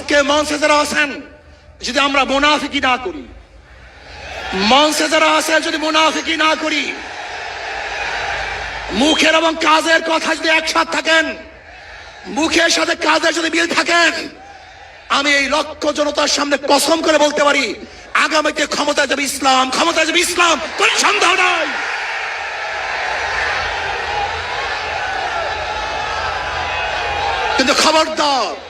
আজকে যারা আছেন, যদি আমরা মোনাফিকি না করি যারা আছেন, যদি মোনাফিকি না করি, মুখের এবং কাজের কথা যদি একসাথ থাকেন, মুখের সাথে কাজের যদি মিল থাকেন, আমি এই লক্ষ জনতার সামনে কসম করে বলতে পারি, আগামীতে ক্ষমতা যাবে ইসলাম ক্ষমতা যাবে ইসলাম, কোন সন্দেহ নাই। কিন্তু খবরদার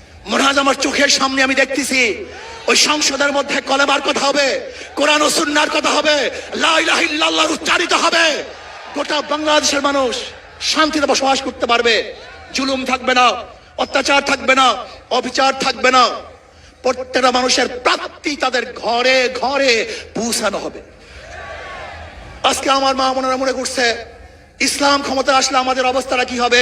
মনে হয় আমার চোখের সামনে আমি দেখতেছি। ওই সংসদের মধ্যে কলেমার কথা হবে, কোরআন ও সুন্নার কথা হবে, লা ইলাহা ইল্লাল্লাহর উচ্চারিত হবে। গোটা বাংলাদেশের মানুষ শান্তিতে বসবাস করতে পারবে। জুলুম থাকবে না, অত্যাচার থাকবে না, অবিচার থাকবে না। প্রত্যেকটা মানুষের প্রাপ্তি তাদের ঘরে ঘরে পৌঁছানো হবে। আজকে আমার মা মনেরা মনে করছে, ইসলাম ক্ষমতা আসলে আমাদের অবস্থাটা কি হবে?